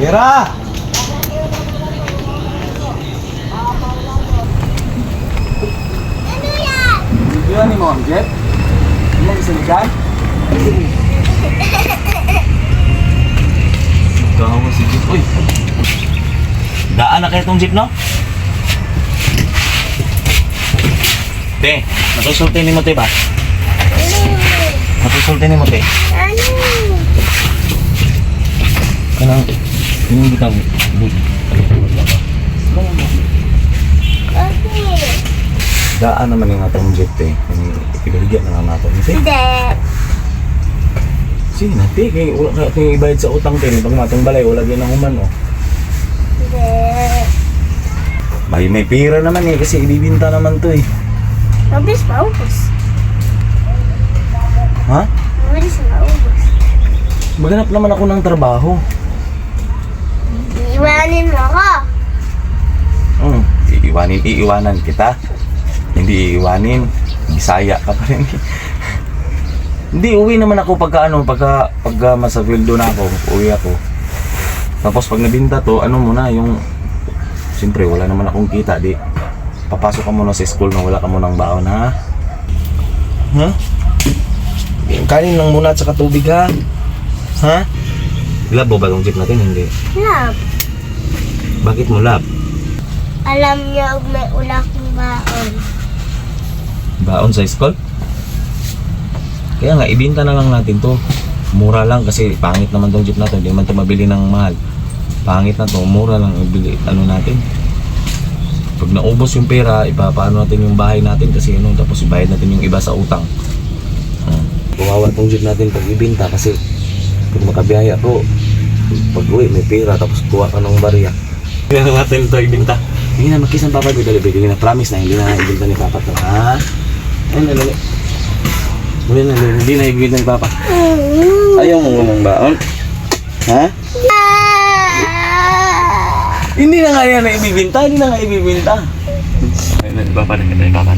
Vera! Yun ni mo, Jet? Mo gusto ni Jan? Gawa si Jeep. Uy! Daan na kayo itong jeep, no? Te, natusulti ni mo, te ba? Natusulti ni mo, te. Kanang, hindi ka Daan naman yung atong jeep, te. Ipiligyan na nga natin. Hindi. Sige na, te. Kaya wala ka kaya ibayad sa utang, te. Pag matong balay, wala din ang uman, oh. Hindi. May, may pira naman eh, kasi ibibinta naman to eh. Mabilis maubos. Ha? Mabilis maubos. Maghanap naman ako ng trabaho. Iwanin mo ako. Hmm, iiwanin, iiwanan kita. Hindi iiwanin. Bisaya ka pa rin. Hindi, uwi naman ako pagka ano, pagka, pagka masawildo na ako, uwi ako. Tapos pag nabinta to, ano muna, yung, siyempre wala naman akong kita, di, papasok ka muna sa school na wala ka munang baon, ha? Ha? Kanin lang muna at saka tubig, ha? Ha? Labo ba tong jeep natin? Hindi. Love. Bakit mo lab? Alam niyo may ulak ng baon. Baon sa school? Kaya nga, ibinta na lang natin to. Mura lang kasi pangit naman tong jeep natin. Hindi naman ito mabili ng mahal. Pangit na to, mura lang ibili, ano natin. Pag naubos yung pera, ipapaano natin yung bahay natin kasi ano, tapos ibayad natin yung iba sa utang. Uh, Kumawa tong jeep natin pag ibinta kasi pag makabiyaya ko, pag uwi may pera tapos kuha ka ng barya. Hindi na natin ito ibinta. Hindi na magkisan papa ko dali bigyan na promise na hindi na ibinta ni papa to. Ha? Ayun na dali. Hindi na dali, hindi na ibinta ni papa. Ayaw mo ngumang baon? Ha? Hindi na nga yan na ibibinta, hindi na nga ibibinta. Ayun na, papa na kita, papa.